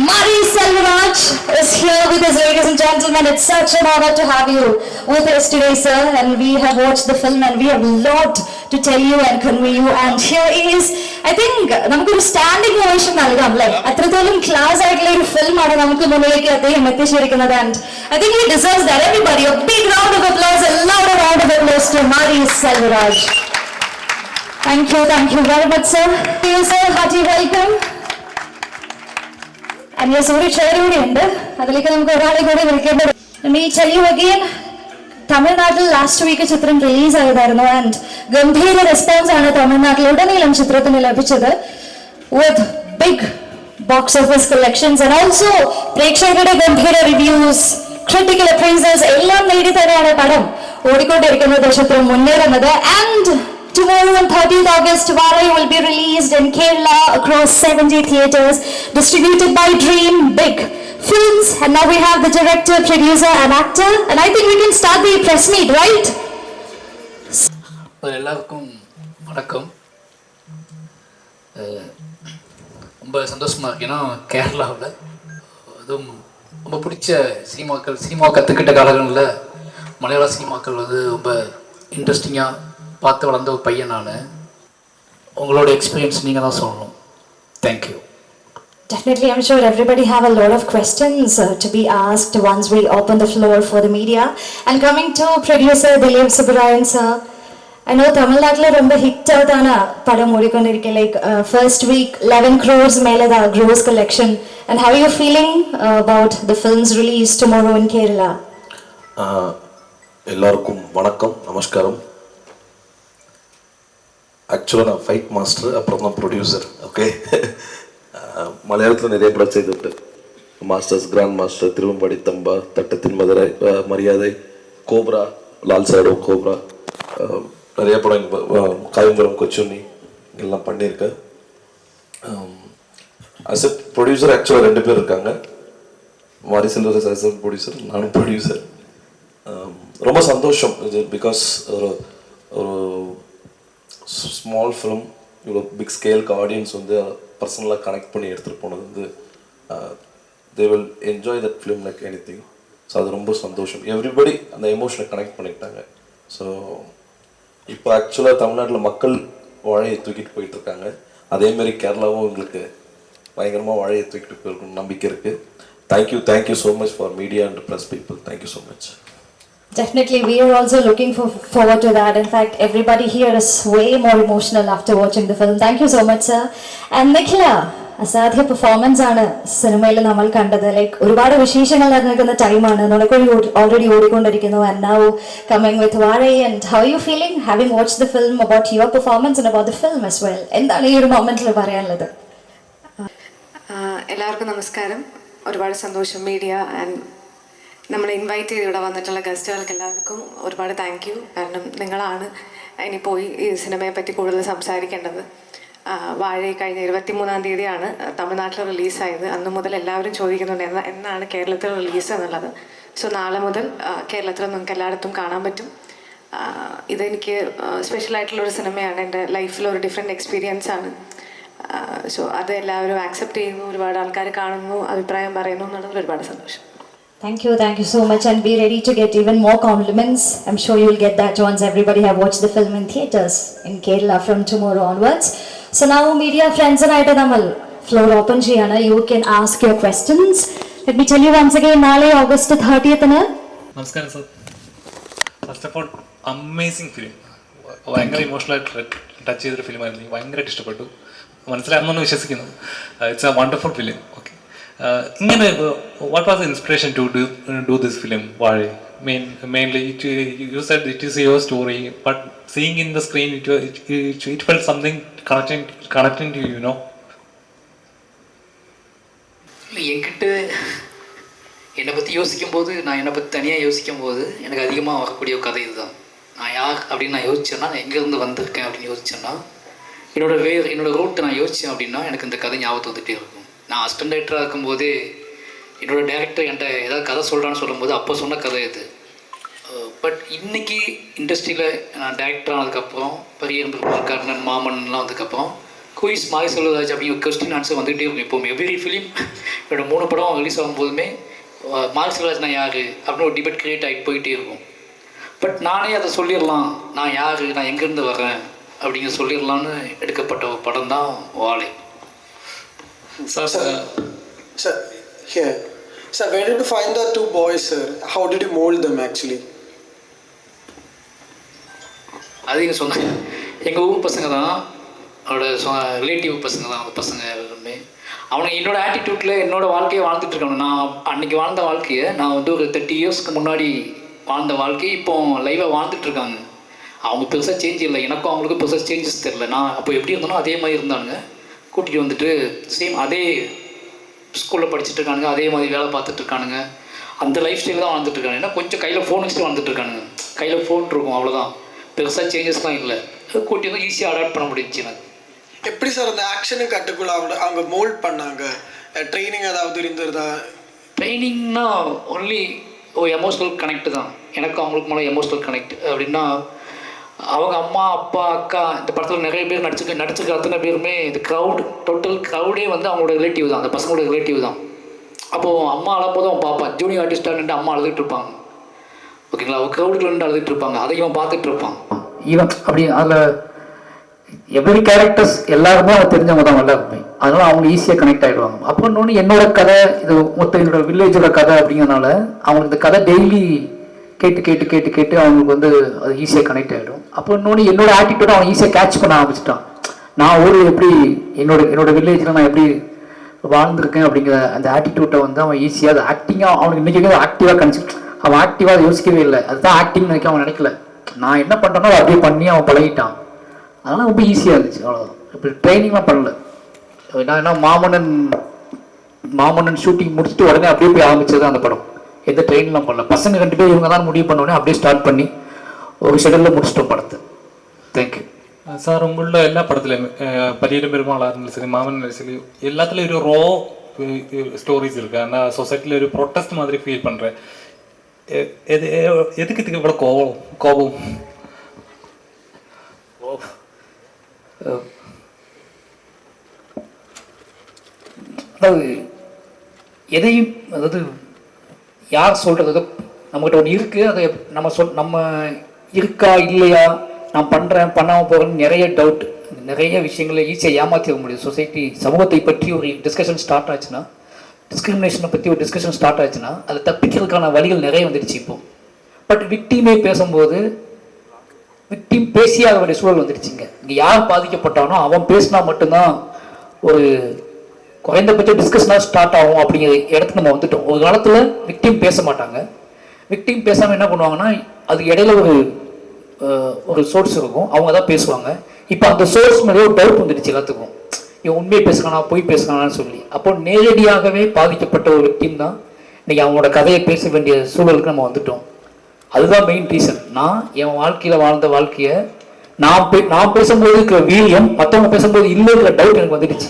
Mari Selvaraj is here with us, ladies and gentlemen. It's such an honor to have you with us today, sir. And we have watched the film and we have a lot to tell you and convey you. And here is, I think, നമുക്കൊരു standing ovation നൽകാം അല്ലേ അത്രത്തോളം class ആയിട്ടുള്ള ഒരു ഫിലിമാണ് നമുക്ക് മുന്നിലേക്ക് അദ്ദേഹം എത്തിച്ചിരിക്കുന്നത് and I think he deserves that everybody a big round of applause a loud round of applause to Mari Selvaraj thank you thank you very much sir you sir hearty welcome Chair കൂടി ഉണ്ട്. അതിലേക്ക് നമുക്ക് ഒരാളെ കൂടി വിളിക്കേണ്ടത്. ഈ ടെൽ again തമിഴ്നാട്ടിൽ ലാസ്റ്റ് വീക്ക് ചിത്രം റിലീസ് ആയതായിരുന്നു. ആൻഡ് ഗംഭീര റെസ്പോൺസ് ആണ് തമിഴ്നാട്ടിൽ ഉടനീളം ചിത്രത്തിന് ലഭിച്ചത്. With big box office collections and also പ്രേക്ഷകരുടെ ഗംഭീര റിവ്യൂസ് ക്രിട്ടിക്കൽ അപ്രൈസേഴ്സ് എല്ലാം നേടി തന്നെയാണ് പടം. ഓടിക്കൊണ്ടിരിക്കുന്നത് ചിത്രം മുന്നേറുന്നത്. And Tomorrow on 30th August, Varai will be released in Kerala across 70 theatres, distributed by Dream Big Films. And now we have the director, producer, and actor. And I think we can start the press meet, right? எல்லாருக்கும் வணக்கம் ரொம்ப சந்தோஷமாக இருக்கு ஏன்னா கேரளாவில் அதுவும் ரொம்ப பிடிச்ச சினிமாக்கள் சினிமா கற்றுக்கிட்ட காலங்களில் மலையாள சினிமாக்கள் வந்து ரொம்ப இன்ட்ரெஸ்டிங்காக பார்த்து வளர்ந்த ஒரு பையன் நான் உங்களோட எக்ஸ்பீரியன்ஸ் நீங்கள் தான் சொல்லணும். Thank you Definitely, I'm sure everybody have a lot of questions uh, to be asked once we open the floor for the media. And coming to producer Dilip Subarayan sir, I know Tamil Nadu ரொம்ப hit ஆகுதான படம் ஓடிக்கொண்டிருக்கேன் like first week eleven crores மேலே தான் gross collection and how you feeling about the films release tomorrow in Kerala எல்லாருக்கும் வணக்கம் நமஸ்காரம். ஆக்சுவலாக நான் ஃபைட் மாஸ்டர் அப்புறம் தான் ப்ரொடியூசர் ஓகே மலையாளத்தில் நிறைய படம் செய்துவிட்டு masters grand master Thiruvambadi Thamba தட்டத்தின் மதுரை மரியாதை கோப்ரா லால் சாடோ கோப்ரா நிறைய படம் இங்க ப- காயம்பரம் எல்லாம் பண்ணியிருக்கேன். அஸ் எ ப்ரொடியூசர் ஆக்சுவலாக ரெண்டு பேர் இருக்காங்க. Mari Selvaraj as a producer நானும் ப்ரொடியூசர் ரொம்ப சந்தோஷம். இது பிகாஸ் ஒரு ஒரு ஸ்மால் ஃபிலிம் இவ்வளோ பிக் ஸ்கேலுக்கு ஆடியன்ஸ் வந்து பர்சனலாக கனெக்ட் பண்ணி எடுத்துகிட்டு போனது வந்து they will enjoy that film like anything so அது ரொம்ப சந்தோஷம். எவ்ரிபடி அந்த எமோஷனை கனெக்ட் பண்ணிக்கிட்டாங்க. ஸோ இப்போ ஆக்சுவலாக தமிழ்நாட்டில் மக்கள் வாழையை தூக்கிட்டு போயிட்டுருக்காங்க அதேமாரி கேரளாவும் எங்களுக்கு பயங்கரமாக வாழையை தூக்கிட்டு போயிருக்கணும் நம்பிக்கை இருக்குது thank you thank you so much for media and press people thank you so much Definitely, we are also looking for, forward to that. In fact, everybody here is way more emotional after watching the film. Thank you so much, sir. And Nikhila, അസാധ്യ performance ആണ് സിനിമയിൽ നമ്മൾ കണ്ടത്. Like ഒരുപാട് വിശേഷങ്ങൾ നടന്നിരിക്കുന്ന ടൈമാണ് നടക്കൊഴി already ഓടിക്കൊണ്ടിരിക്കുന്നു. And now coming with Vaazha and how you feeling having watch the film about your performance and about the film as well എന്താണ് ഈ ഒരു മൊമെന്റിൽ പറയാനുള്ളത്? എല്ലാവർക്കും നമസ്കാരം. ഒരുപാട് സന്തോഷം മീഡിയ ആൻഡ് നമ്മളെ ഇൻവൈറ്റ് ചെയ്ത് ഇവിടെ വന്നിട്ടുള്ള ഗസ്റ്റുകൾക്ക് എല്ലാവർക്കും ഒരുപാട് താങ്ക് യു കാരണം നിങ്ങളാണ് ഇനി പോയി ഈ സിനിമയെ പറ്റി കൂടുതൽ സംസാരിക്കേണ്ടത്. വാഴ കഴിഞ്ഞ ഇരുപത്തി മൂന്നാം തീയതിയാണ് തമിഴ്നാട്ടിൽ റിലീസായത് അന്ന് മുതൽ എല്ലാവരും ചോദിക്കുന്നുണ്ട് എന്നാ എന്നാണ് കേരളത്തിൽ റിലീസ് എന്നുള്ളത്? സോ നാളെ മുതൽ കേരളത്തിൽ നിങ്ങൾക്ക് എല്ലായിടത്തും കാണാൻ പറ്റും. ഇതെനിക്ക് ഒരു സിനിമയാണ് എന്റെ ലൈഫിൽ ഒരു ഡിഫറെന്റ് എക്സ്പീരിയൻസ് ആണ്. സോ അത് എല്ലാവരും ആക്സെപ്റ്റ് ചെയ്യുന്നു. ഒരുപാട് ആൾക്കാർ കാണുന്നു അഭിപ്രായം പറയുന്നു എന്നുള്ളത് ഒരുപാട് സന്തോഷം. Thank you, thank you so much, and be ready to get even more compliments. I'm sure you'll get that once everybody have watched the film in theaters in Kerala from tomorrow onwards. So now, media friends and I നമ്മൾ floor open ചെയ്യാണ് you can ask your questions. Let me tell you once again, നാളെ August തേർട്ടിയത്തിന് നമസ്കാരം sir first of all amazing film ഭയങ്കര ഇമോഷണലായിട്ട് touch ചെയ്തൊരു ഫിലിമായിരുന്നു ഭയങ്കരമായിട്ട് ഇഷ്ടപ്പെട്ടു മനസ്സിലാകുമെന്ന് വിശ്വസിക്കുന്നു it's a wonderful film okay ഇങ്ങനെ what was inspiration to do do this film Vaazhai main mainly it you said it is your story but seeing in the screen it it felt something connecting connecting to you know இல்லை என்கிட்ட என்னை பற்றி யோசிக்கும் போது நான் என்னை பற்றி தனியாக யோசிக்கும் போது எனக்கு அதிகமாக வரக்கூடிய ஒரு கதை இதுதான் நான் யார் அப்படின்னு நான் யோசிச்சேன்னா நான் எங்கேருந்து வந்திருக்கேன் அப்படின்னு யோசிச்சேன்னா என்னோட வே என்னோட ரூட்டை நான் யோசித்தேன் அப்படின்னா எனக்கு இந்த கதை ஞாபகத்து வந்துகிட்டே இருக்கும் நான் அசிஸ்டன்ட் டைரக்டராக இருக்கும்போதே என்னோட டேரக்டர் என்கிட்ட ஏதாவது கதை சொல்கிறான்னு சொல்லும்போது அப்போ சொன்ன கதை இது பட் இன்னைக்கு இண்டஸ்ட்ரியில் நான் டேரக்டர் ஆனதுக்கப்புறம் பெரிய கர்ணன் மாமன்லாம் வந்ததுக்கப்புறம் குயிஸ் மாதிரி சொல்லுவதாச்சு அப்படிங்கிற கொஸ்டின் ஆன்சர் வந்துகிட்டே இருக்கும் இப்போ எவ்ரி ஃபிலிம் என்னோட மூணு படம் ரிலீஸ் ஆகும்போதுமே மாய் செல்வராஜ் நான் யார் அப்படின்னு ஒரு டிபேட் கிரியேட் ஆகி போயிட்டே இருக்கும். பட் நானே அதை சொல்லிடலாம். நான் யார்? நான் எங்கேருந்து வரேன் அப்படிங்கிற சொல்லிடலான்னு எடுக்கப்பட்ட ஒரு படம் தான் Vaazhai sir Sir, here. Sir, where did you find the two boys, sir? How did you mold them actually? அது எங்கள் சொந்த எங்கள் ஊர் பசங்க தான் அவனோட சொ ரிலேட்டிவ் பசங்க தான் அந்த பசங்க எல்லாருமே. அவனுக்கு என்னோட ஆட்டிடியூட்டில் என்னோட வாழ்க்கையை வாழ்ந்துட்டு இருக்கானு நான் அன்னைக்கு வாழ்ந்த வாழ்க்கையை நான் வந்து ஒரு தேர்ட்டி இயர்ஸ்க்கு முன்னாடி வாழ்ந்த வாழ்க்கையை இப்போ லைவாக வாழ்ந்துட்டு இருக்காங்க. அவங்க பெருசாக சேஞ்ச் இல்லை. எனக்கும் அவங்களுக்கும் பெருசாக சேஞ்சஸ் தெரில நான் அப்போ எப்படி இருந்தனோ அதே மாதிரி இருந்தானுங்க கூட்டிகிட்டு வந்துட்டு சேம் அதே ஸ்கூலில் படிச்சுட்டு இருக்கானுங்க அதே மாதிரி வேலை பார்த்துட்டு இருக்கானுங்க. அந்த லைஃப் ஸ்டைல் தான் வாழ்ந்துட்டு இருக்காங்க ஏன்னா கொஞ்சம் கையில் ஃபோன் வச்சுட்டு இருக்கானுங்க. கையில் ஃபோன் இருக்கும் அவ்வளோதான் பெருசாக சேஞ்சஸ்லாம் இல்லை. கூட்டி வந்து ஈஸியாக அடாப்ட் பண்ண முடிஞ்சுச்சு எனக்கு. எப்படி சார் அந்த ஆக்ஷனுக்கு கட்டுக்குள்ள அவங்க அவங்க மோல்ட் பண்ணாங்க? ட்ரைனிங் ஏதாவது இருந்ததா? ட்ரைனிங்னா ஒன்லி ஒரு எமோஷ்னல் கனெக்ட் தான். எனக்கும் அவங்களுக்கு மேலே எமோஷ்னல் கனெக்ட் அப்படின்னா அவங்க அம்மா அப்பா அக்கா இந்த படத்தில் நிறைய பேர் நடிச்சிருக்க நடிச்சிருக்க அத்தனை பேருமே இந்த க்ரௌட் டோட்டல் க்ரௌடே வந்து அவங்களோட ரிலேட்டிவ் தான். அந்த பசங்களோட ரிலேட்டிவ் தான். அப்போது அம்மா அழும்போது அவன் பார்ப்பான். ஜூனியர் ஆர்டிஸ்டாக நின்று அம்மா அழுதுட்டு இருப்பாங்க. ஓகேங்களா? அவன் க்ரௌடுக்குள்ள நின்று அழுதுட்டு இருப்பாங்க. அதை இவன் பார்த்துட்டு இருப்பான். ஈவன் அப்படி அதில் எவ்ரி கேரக்டர்ஸ் எல்லாருமே அவங்க தெரிஞ்சவங்க தான் எல்லாருமே. அதனால அவங்க ஈஸியாக கனெக்ட் ஆகிடுவாங்க அப்போ இன்னொன்று என்னோட கதை இது மொத்த என்னோட வில்லேஜோட கதை அப்படிங்கிறனால அவங்களுக்கு இந்த கதை டெய்லி கேட்டு கேட்டு கேட்டு கேட்டு அவங்களுக்கு வந்து அது ஈஸியாக கனெக்ட் ஆகிடும் அப்போ இன்னொன்று என்னோட ஆட்டிடியூட் அவன் ஈஸியாக கேட்ச் பண்ண ஆரம்பிச்சிட்டான். நான் ஊரில் எப்படி என்னோட என்னோட வில்லேஜில் நான் எப்படி வாழ்ந்திருக்கேன் அப்படிங்கிற அந்த ஆட்டிடியூட்டை வந்து அவன் ஈஸியாக அது ஆக்டிங்காக அவனுக்கு இன்றைக்கி ஆக்டிவாக கணிச்சு அவன் ஆக்டிவாக யோசிக்கவே இல்லை. அதுதான் ஆக்டிங் நினைக்க அவன் நினைக்கல. நான் என்ன பண்ணுறேனோ அதை அப்படியே பண்ணி அவன் பழகிட்டான். அதெல்லாம் ரொம்ப ஈஸியாக இருந்துச்சு அவ்வளோதான் இப்போ ட்ரைனிங்லாம் பண்ணல. நான் என்ன மாமன்னன் மாமன்னன் ஷூட்டிங் முடிச்சுட்டு உடனே அப்படியே போய் ஆரம்பிச்சது அந்த படம். எந்த ட்ரெயின்லாம் பண்ணல பசங்க ரெண்டு பேர் இவங்க தான் முடிவு பண்ண உடனே அப்படியே ஸ்டார்ட் பண்ணி ஒரு ஷெடியூலில் முடிச்சிட்டோம் படத்தை தேங்க்யூ സാർ ഉള്ള എല്ലാ പടത്തിലും പരീരം പെരുമാളായിരുന്നാലും சரி மாமன் சரி எல்லாத்துலயும் ஒரு ரோ ஸ்டோரிஸ் இருக்கு அந்த சொசைட்டில ஒரு ப்ரொட்டஸ்ட் மாதிரி ஃபீல் பண்றேன் எ- எது எ- எதுக்கு இதுக்கு இவ்வளோ கோபம் கோபம் அதாவது எதையும் அதாவது யார் சொல்கிறது நம்மகிட்ட ஒன்று இருக்குது அதை நம்ம சொல் நம்ம இருக்கா இல்லையா? நான் பண்ணுறேன் பண்ணாமல் போகிறேன்னு நிறைய டவுட் நிறைய விஷயங்களை ஈஸியாக ஏமாற்றிட முடியும். சொசைட்டி சமூகத்தை பற்றி ஒரு டிஸ்கஷன் ஸ்டார்ட் ஆச்சுன்னா டிஸ்கிரிமினேஷனை பற்றி ஒரு டிஸ்கஷன் ஸ்டார்ட் ஆச்சுன்னா அதை தப்பிக்கிறதுக்கான வழிகள் நிறைய வந்துடுச்சு இப்போ. பட் விக்டீமே பேசும்போது விக்டீம் பேசியே அதனுடைய சூழல் வந்துடுச்சுங்க. இங்கே யார் பாதிக்கப்பட்டானோ அவன் பேசினா மட்டும்தான் ஒரு குறைந்தபட்ச டிஸ்கஷனாக ஸ்டார்ட் ஆகும் அப்படிங்கிற இடத்துக்கு நம்ம வந்துட்டோம். ஒரு காலத்தில் விக்டிம் பேச மாட்டாங்க. விக்டிம் பேசாமல் என்ன பண்ணுவாங்கன்னா அது இடையில ஒரு ஒரு சோர்ஸ் இருக்கும். அவங்க தான் பேசுவாங்க. இப்போ அந்த சோர்ஸ் மேலே ஒரு டவுட் வந்துடுச்சு எல்லாத்துக்கும். இவன் உண்மையை பேசுகிறானா பொய் பேசுகிறானான்னு சொல்லி. அப்போ நேரடியாகவே பாதிக்கப்பட்ட ஒரு விக்டிம் தான் இன்றைக்கி அவங்களோட கதையை பேச வேண்டிய சூழலுக்கு நம்ம வந்துட்டோம். அதுதான் மெயின் ரீசன் நான் என் வாழ்க்கையில் வாழ்ந்த வாழ்க்கையை நான் பே நான் பேசும்போது இருக்கிற வீரியம் மற்றவங்க பேசும்போது இல்லைங்கிற டவுட் எனக்கு வந்துடுச்சு.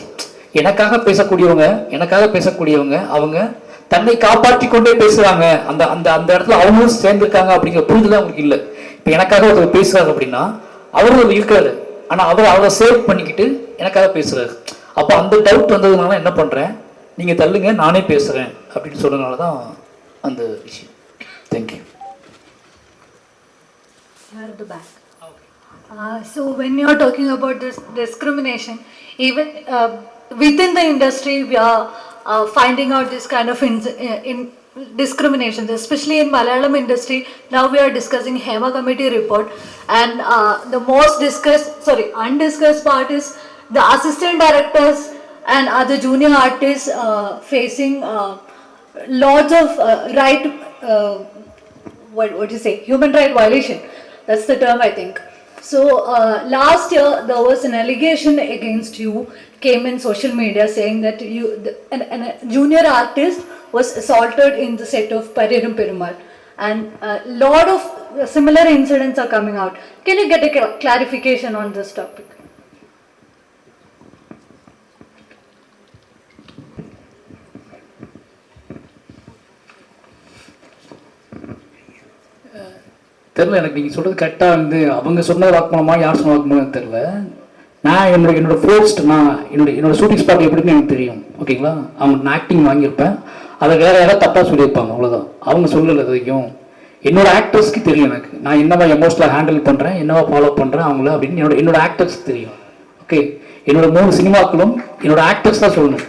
எனக்காக பேசக்கூடியவங்க எனக்காக பேசக்கூடியவங்க அவங்க தன்னை காப்பாற்றி கொண்டே பேசுறாங்க. அந்த அந்த அந்த இடத்துல அவங்களும் சேர்ந்திருக்காங்க அப்படிங்கிற புரிதல் அவங்களுக்கு இல்லை. இப்போ எனக்காக ஒருத்தர் பேசுறாரு அப்படின்னா அவரும் அதுல இருக்காரு ஆனா அவர் அவரை சேவ் பண்ணிக்கிட்டு எனக்காக பேசுறாரு. அப்போ அந்த டவுட் வந்ததுனால என்ன பண்றேன்? நீங்க தள்ளுங்க நானே பேசுறேன் அப்படின்னு சொன்னதுனால தான் அந்த விஷயம். Thank you the back. Uh, so when you're talking about this discrimination, even uh, within the industry, we are uh, finding out this kind of in, in discriminations, especially in Malayalam industry. Now we are discussing Hema committee report, and uh, the most discussed, sorry, undiscussed part is the assistant directors and other junior artists uh, facing uh, lots of uh, right. Uh, what what do you say human right violation that's the term i think so uh, last year there was an allegation against you came in social media saying that you the, an, an, a junior artist was assaulted in the set of Pariram Perumal. And a lot of similar incidents are coming out. Can you get a clarification on this topic தெரில எனக்கு நீங்கள் சொல்கிறது கரெக்டாக வந்து அவங்க சொன்ன வாக்குமூலமா யார் சொன்ன வாக்குமூலம் தெரில நான் என்னோட என்னோட ஃபோர்ஸ்ட் நான் என்னோட என்னோட ஷூட்டிங் ஸ்பாட் எப்படின்னு எனக்கு தெரியும். ஓகேங்களா? அவங்க நான் ஆக்டிங் வாங்கியிருப்பேன். அதை வேறு யாராவது தப்பாக சொல்லியிருப்பாங்க. அவ்வளோதான் அவங்க சொல்லலை இது வரைக்கும். என்னோட ஆக்டர்ஸ்க்கு தெரியும் எனக்கு. நான் என்னவா எமோஷனலாக ஹேண்டில் பண்ணுறேன் என்னவா ஃபாலோ பண்ணுறேன் அவங்கள அப்படின்னு என்னோட என்னோட ஆக்டர்ஸ்க்கு தெரியும். ஓகே? என்னோட மூணு சினிமாக்களும் என்னோட ஆக்டர்ஸ் தான் சொல்லணும்.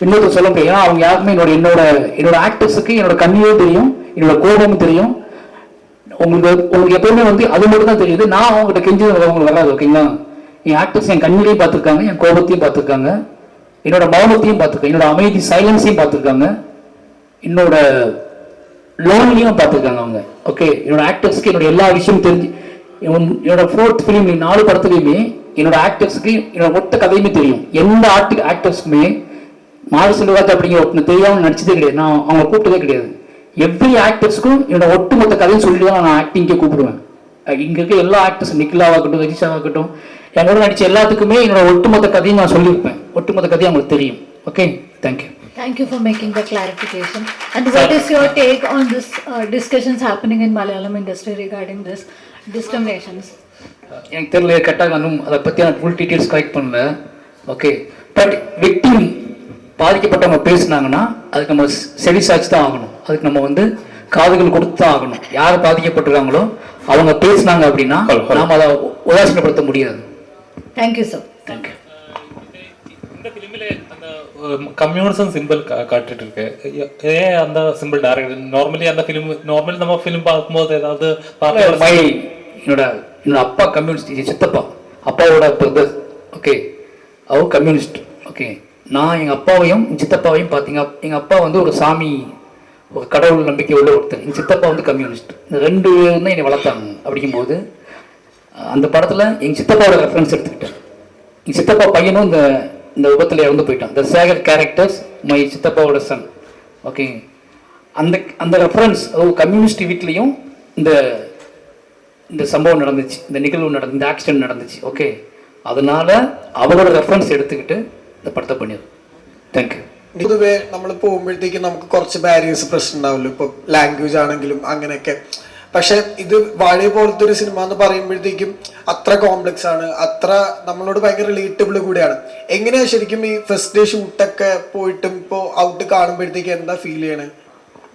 இன்னொருத்தர் சொல்ல முடியும். ஏன்னா அவங்க யாருமே என்னோட என்னோட என்னோட ஆக்டர்ஸுக்கு என்னோட கண்ணியும் தெரியும் என்னோட கோபமும் தெரியும். உங்களுக்கு உங்களுக்கு எப்பவுமே வந்து அது மட்டும் தான் தெரியுது. நான் அவங்ககிட்ட கெஞ்சி உங்களுக்கு வராது ஓகேங்களா என் ஆக்டர்ஸ் என் கண்ணீரையும் பார்த்துருக்காங்க என் கோபத்தையும் பார்த்துருக்காங்க. என்னோட மௌனத்தையும் பார்த்துருக்காங்க. என்னோட அமைதி சைலன்ஸையும் பார்த்துருக்காங்க. என்னோட லோன்லையும் பார்த்துருக்காங்க அவங்க ஓகே என்னோட ஆக்டர்ஸ்க்கு என்னோட எல்லா விஷயமும் தெரிஞ்சு என்னோட ஃபோர்த் ஃபிலிம் நாலு படத்துலையுமே என்னோட ஆக்டர்ஸ்க்கு என்னோட மொத்த கதையுமே தெரியும். எந்த ஆர்டி ஆக்டர்ஸ்க்குமே மாறு செல்வராஜ் அப்படிங்கிற தெரியாமல் தெரியாம நடிச்சதே கிடையாது. நான் அவங்க கூப்பிட்டதே கிடையாது. எவ்ரி ஆக்டர்ஸ்க்கும் என்னோட ஒட்டுமொத்த கதையும் சொல்லி தான் நான் ஆக்டிங்கே கூப்பிடுவேன். இங்க இருக்க எல்லா ஆக்டர்ஸ் நிக்கிலாவாகட்டும் ரஜிஷாவாகட்டும் என்னோட நடிச்ச எல்லாத்துக்குமே என்னோட ஒட்டுமொத்த கதையும் நான் சொல்லியிருப்பேன். ஒட்டுமொத்த கதையும் அவங்களுக்கு தெரியும். Okay thank you Thank you for making the clarification. And what is your take on this uh, discussions happening in Malayalam industry regarding this discriminations? எனக்கு தெரியல கரெக்டாக நான் அதை பற்றி நான் ஃபுல் டீட்டெயில்ஸ் கலெக்ட் பண்ணல. ஓகே பட் விக்டிம் பாதிக்கப்பட்டவங்க பேசுனாங்கன்னா அதுக்கு நம்ம செவி சாட்சி தான் ஆகணும். அதுக்கு நம்ம வந்து காதுகள் கொடுத்து தான் ஆகணும் யார் பாதிக்கப்பட்டிருக்காங்களோ அவங்க பேசுனாங்க அப்படின்னா நாம அதை உதாசீனப்படுத்த முடியாது. Thank you, sir. தேங்க்யூ இந்த ஃபிலிமில் அந்த கம்யூனிசம் சிம்பிள் காட்டிட்டு இருக்கு ஏ- ஏன் அந்த சிம்பிள் டேரக்ட் நார்மலி அந்த ஃபிலிம் நார்மலி நம்ம ஃபிலிம் பார்க்கும்போது ஏதாவது என்னோட என்னோட அப்பா கம்யூனிஸ்ட் சித்தப்பா. அப்பாவோட பிரதர் ஓகே அவர் கம்யூனிஸ்ட் ஓகே நான் எங்கள் அப்பாவையும் சித்தப்பாவையும் பார்த்தீங்க எங்கள் அப்பா வந்து ஒரு சாமி ஒரு கடவுள் நம்பிக்கை உள்ள ஒருத்தர் எங்கள் சித்தப்பா வந்து கம்யூனிஸ்ட் இந்த ரெண்டு தான் என்னை வளர்த்தாங்க. அப்படிங்கும்போது அந்த படத்தில் எங்கள் சித்தப்பாவோட ரெஃபரன்ஸ் எடுத்துக்கிட்டேன். எங்கள் சித்தப்பா பையனும் இந்த இந்த விபத்தில் இறந்து போயிட்டான். த சேகர் கேரக்டர்ஸ் மை சித்தப்பாவோட சன் ஓகே அந்த அந்த ரெஃபரன்ஸ் கம்யூனிஸ்ட் வீட்லேயும் இந்த இந்த சம்பவம் நடந்துச்சு. இந்த நிகழ்வு நடந்து இந்த ஆக்சிடென்ட் நடந்துச்சு. ஓகே அதனால் அவரோட ரெஃபரன்ஸ் எடுத்துக்கிட்டு இந்த படத்தை பண்ணிடுறோம் தேங்க்யூ പൊതുവെ നമ്മൾ പോകുമ്പോഴത്തേക്കും നമുക്ക് കുറച്ച് ബാരിയേഴ്സ് പ്രശ്നം ഉണ്ടാവുമല്ലോ ഇപ്പൊ ലാംഗ്വേജ് ആണെങ്കിലും അങ്ങനെയൊക്കെ. പക്ഷെ ഇത് വാഴ പോലത്തെ ഒരു സിനിമ എന്ന് പറയുമ്പോഴത്തേക്കും അത്ര കോംപ്ലക്സ് ആണ്. അത്ര നമ്മളോട് ഭയങ്കര റിലേറ്റബിൾ കൂടിയാണ്. എങ്ങനെയാ ശരിക്കും ഈ ഫസ്റ്റ് ഡേ ഷൂട്ടൊക്കെ പോയിട്ടും ഇപ്പോ ഔട്ട് കാണുമ്പോഴത്തേക്ക് എന്താ ഫീൽ ചെയ്യണേ?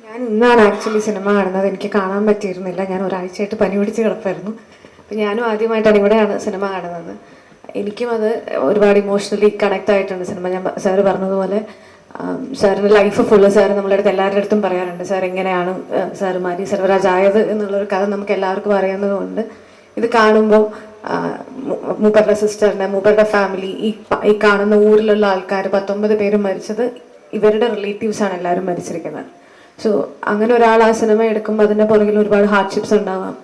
ഞാൻ ഇന്നാണ് ആക്ച്വലി സിനിമ കാണുന്നത്. എനിക്ക് കാണാൻ പറ്റിയിരുന്നില്ല. ഞാൻ ഒരാഴ്ചയായിട്ട് പനി പിടിച്ച് കിടപ്പായിരുന്നു. അപ്പം ഞാനും ആദ്യമായിട്ടാണ് ഇവിടെയാണ് സിനിമ കാണുന്നത്. എനിക്കും അത് ഒരുപാട് ഇമോഷണലി കണക്ട് ആയിട്ടുണ്ട് സിനിമ ഞാൻ സാറ് പറഞ്ഞതുപോലെ സാറിന്റെ ലൈഫ് ഫുള്ള് സാർ നമ്മളുടെ അടുത്ത് എല്ലാവരുടെ അടുത്തും പറയാറുണ്ട്. സാർ എങ്ങനെയാണ് സാർ മാരി സർവരാജ് ആയത് എന്നുള്ളൊരു കഥ നമുക്ക് എല്ലാവർക്കും അറിയാവുന്നതുകൊണ്ട് ഇത് കാണുമ്പോൾ മൂപ്പരുടെ സിസ്റ്ററിനെ മൂപ്പരുടെ ഫാമിലി ഈ ഈ കാണുന്ന ഊരിലുള്ള ആൾക്കാർ പത്തൊമ്പത് പേരും മരിച്ചത് ഇവരുടെ റിലേറ്റീവ്സ് ആണ് എല്ലാവരും മരിച്ചിരിക്കുന്നത്. സോ അങ്ങനെ ഒരാൾ ആ സിനിമ എടുക്കുമ്പോൾ അതിന്റെ പുറകിൽ ഒരുപാട് ഹാർഡ്ഷിപ്സ് ഉണ്ടാവാം.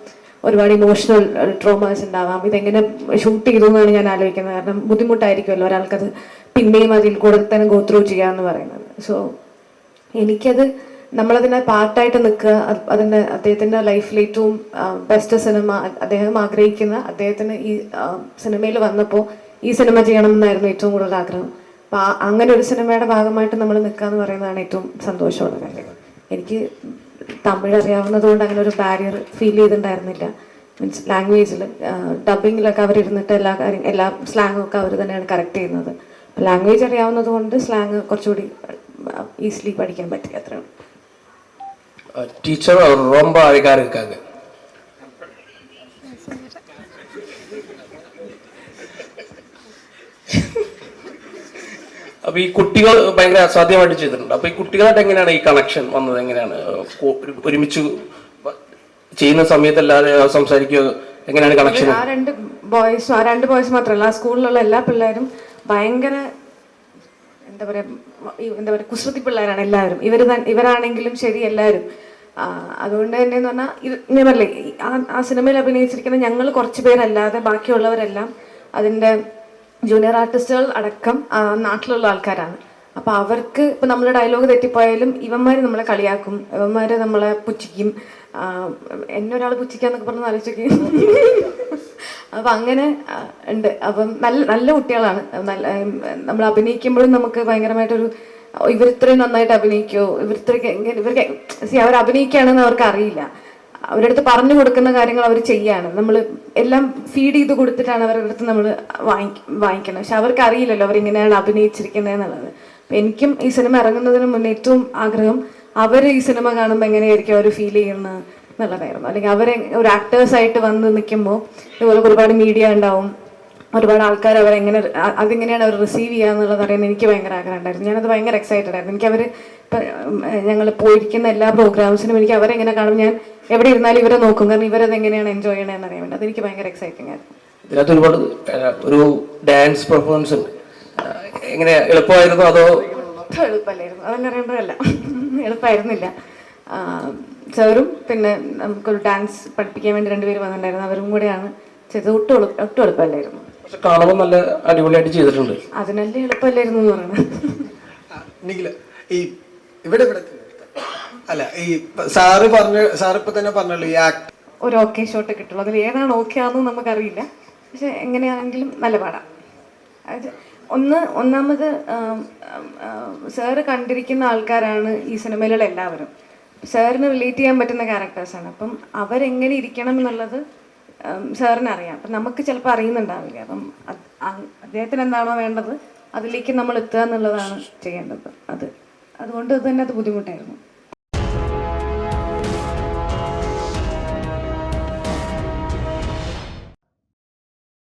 ഒരുപാട് ഇമോഷണൽ ട്രോമാസ് ഉണ്ടാവാം. ഇതെങ്ങനെ ഷൂട്ട് ചെയ്തു എന്നാണ് ഞാൻ ആലോചിക്കുന്നത്. കാരണം ബുദ്ധിമുട്ടായിരിക്കുമല്ലോ ഒരാൾക്കത് പിന്നെയും അതിൽ കൂടെ തന്നെ ഗോത്രൂ ചെയ്യാന്ന് പറയുന്നത്. സോ എനിക്കത് നമ്മളതിനെ പാർട്ടായിട്ട് നിൽക്കുക അത് അതിന്റെ അദ്ദേഹത്തിന്റെ ലൈഫിൽ ഏറ്റവും ബെസ്റ്റ് സിനിമ അദ്ദേഹം ആഗ്രഹിക്കുന്ന അദ്ദേഹത്തിന് ഈ സിനിമയിൽ വന്നപ്പോൾ ഈ സിനിമ ചെയ്യണമെന്നായിരുന്നു ഏറ്റവും കൂടുതൽ ആഗ്രഹം. അപ്പം അങ്ങനെ ഒരു സിനിമയുടെ ഭാഗമായിട്ട് നമ്മൾ നിൽക്കുക എന്ന് പറയുന്നതാണ് ഏറ്റവും സന്തോഷമുള്ള കാര്യം. എനിക്ക് തമിഴ് അറിയാവുന്നതുകൊണ്ട് അങ്ങനെ ഒരു ബാരിയർ ഫീൽ ചെയ്തിട്ടുണ്ടായിരുന്നില്ല. മീൻസ് ലാംഗ്വേജിൽ ഡബിങ്ങിലൊക്കെ അവരിരുന്നിട്ട് എല്ലാ കാര്യം എല്ലാ സ്ലാങ്ങും ഒക്കെ അവർ തന്നെയാണ് കറക്റ്റ് ചെയ്യുന്നത്. ലാംഗ്വേജ് അറിയാവുന്നത് കൊണ്ട് സ്ലാങ് കുറച്ചുകൂടി ഈസിലി പഠിക്കാൻ പറ്റി അത്രയാണ് டீச்சர் அவர் ரொம்ப அழகா இருக்காங்க അപ്പൊ ഈ കുട്ടികൾ ഭയങ്കര അസാധ്യമായിട്ട് ചെയ്തിട്ടുണ്ട് അപ്പൊ ഈ കുട്ടികളായിട്ട് എങ്ങനെയാണ് ഈ കണക്ഷൻ വന്നത് എങ്ങനെയാണ് കോ- ഒരു- ഒരുമിച്ച് വ- ചെയ്യുന്ന സമയത്ത് എല്ലാവരും സംസാരിക്കുക എങ്ങനെയാണ് കണക്ഷൻ ആ രണ്ട് ബോയ്സും ആ രണ്ട് ബോയ്സ് മാത്രമല്ല ആ സ്കൂളിലുള്ള എല്ലാ പിള്ളേരും ഭയങ്കര എന്താ പറയുക എന്താ പറയുക കുസൃതി പിള്ളേരാണ് എല്ലാവരും. ഇവർ ഇവരാണെങ്കിലും ശരി എല്ലാവരും. അതുകൊണ്ട് തന്നെ എന്ന് പറഞ്ഞാൽ ഇത് ഞാൻ പറയില്ലേ ആ ആ സിനിമയിൽ അഭിനയിച്ചിരിക്കുന്ന ഞങ്ങൾ കുറച്ച് പേരല്ലാതെ ബാക്കിയുള്ളവരെല്ലാം അതിന്റെ ജൂനിയർ ആർട്ടിസ്റ്റുകൾ അടക്കം നാട്ടിലുള്ള ആൾക്കാരാണ്. അപ്പോൾ അവർക്ക് ഇപ്പം നമ്മൾ ഡയലോഗ് തെറ്റിപ്പോയാലും ഇവന്മാർ നമ്മളെ കളിയാക്കും. ഇവന്മാർ നമ്മളെ പുച്ഛിക്കും. എന്നൊരാൾ പുച്ഛിക്കാന്നൊക്കെ പറഞ്ഞ് ആലോചിക്കും അപ്പൊ അങ്ങനെ ഉണ്ട്. അപ്പം നല്ല നല്ല കുട്ടികളാണ്. നല്ല നമ്മൾ അഭിനയിക്കുമ്പോഴും നമുക്ക് ഭയങ്കരമായിട്ടൊരു ഇവരിത്രയും നന്നായിട്ട് അഭിനയിക്കുമോ ഇവരിത്രയ്ക്ക് എങ്ങനെ ഇവർക്ക് സി അവർ അഭിനയിക്കുകയാണെന്ന് അവർക്ക് അറിയില്ല. അവരുടെ അടുത്ത് പറഞ്ഞു കൊടുക്കുന്ന കാര്യങ്ങൾ അവർ ചെയ്യാണ്. നമ്മൾ എല്ലാം ഫീഡ് ചെയ്ത് കൊടുത്തിട്ടാണ് അവരുടെ അടുത്ത് നമ്മൾ വാങ്ങി വാങ്ങിക്കണം പക്ഷെ അവർക്ക് അറിയില്ലല്ലോ അവരിങ്ങനെയാണ് അഭിനയിച്ചിരിക്കുന്നത് എന്നുള്ളത്. അപ്പം എനിക്കും ഈ സിനിമ ഇറങ്ങുന്നതിന് മുന്നേ ഏറ്റവും ആഗ്രഹം അവർ ഈ സിനിമ കാണുമ്പോൾ എങ്ങനെയായിരിക്കും അവർ ഫീൽ ചെയ്യുന്നത്? എന്നുള്ളതായിരുന്നു. അല്ലെങ്കിൽ അവരെ ഒരു ആക്ടേഴ്സായിട്ട് വന്ന് നിൽക്കുമ്പോൾ ഇതുപോലെ ഒരുപാട് മീഡിയ ഉണ്ടാവും. ഒരുപാട് ആൾക്കാർ അവരെങ്ങനെ അതെങ്ങനെയാണ് അവർ റിസീവ് ചെയ്യുക എന്നുള്ളത് അറിയാൻ എനിക്ക് ഭയങ്കര ആഗ്രഹം ഉണ്ടായിരുന്നു. ഞാനത് ഭയങ്കര എക്സൈറ്റഡ് ആയിരുന്നു. എനിക്ക് അവർ ഇപ്പം ഞങ്ങൾ പോയിരിക്കുന്ന എല്ലാ പ്രോഗ്രാംസിനും എനിക്ക് അവരെങ്ങനെ കാണും ഞാൻ എവിടെ ഇരുന്നാലും ഇവരെ നോക്കും. കാരണം ഇവരത് എങ്ങനെയാണ് എൻജോയ് ചെയ്യണമെന്ന് അറിയാൻ വേണ്ടി. അതെനിക്ക് ഭയങ്കര എക്സൈറ്റിംഗ് ആയിരുന്നു. ഇതിനകത്ത് ഒരുപാട് ഒരു ഡാൻസ് പെർഫോമൻസ് ഉണ്ട്. എങ്ങനെ എളുപ്പമായിരുന്നു അതോ? എളുപ്പമല്ലായിരുന്നു അതെന്നറിയേണ്ടതല്ല അറിയേണ്ടതല്ല എളുപ്പമായിരുന്നില്ല. സാറും പിന്നെ നമുക്കൊരു ഡാൻസ് പഠിപ്പിക്കാൻ വേണ്ടി രണ്ടുപേരും വന്നിട്ടുണ്ടായിരുന്നു. അവരും കൂടെയാണ് ചെയ്തത്. ഒട്ടും ഒട്ടും എളുപ്പമല്ലായിരുന്നു. പക്ഷെ കാണുമ്പോൾ നല്ല അടിപൊളിയായിട്ട് ചെയ്തിട്ടുണ്ട്. അതിനല്ലേ എളുപ്പമല്ലായിരുന്നു എന്ന് പറയുന്നത് നിഖില ഈ ഇവിടെ ഇവിടെ. അല്ല ഈ സാറ് പറഞ്ഞ സാർ ഇപ്പൊ തന്നെ പറഞ്ഞല്ലോ ഈ ആക്ട് ഒരു ഓക്കെ ഷോട്ട് കിട്ടുള്ളൂ. അതിൽ ഏതാണ് ഓക്കെ ആണെന്ന് നമുക്കറിയില്ല. പക്ഷെ എങ്ങനെയാണെങ്കിലും നല്ല പാടാം. അത് ഒന്ന് ഒന്നാമത് സാറ് കണ്ടിരിക്കുന്ന ആൾക്കാരാണ് ഈ സിനിമയിലുള്ള എല്ലാവരും. സാറിന് റിലേറ്റ് ചെയ്യാൻ പറ്റുന്ന ക്യാരക്ടേഴ്സാണ് അപ്പം അവരെങ്ങനെ ഇരിക്കണം എന്നുള്ളത് സാറിന് അറിയാം അപ്പം നമുക്ക് ചിലപ്പോൾ അറിയുന്നുണ്ടാവില്ല. അപ്പം അദ്ദേഹത്തിന് എന്താണോ വേണ്ടത് അതിലേക്ക് നമ്മൾ എത്തുക എന്നുള്ളതാണ് ചെയ്യേണ്ടത്. അത് അതുകൊണ്ട് തന്നെ അത് ബുദ്ധിമുട്ടായിരുന്നു.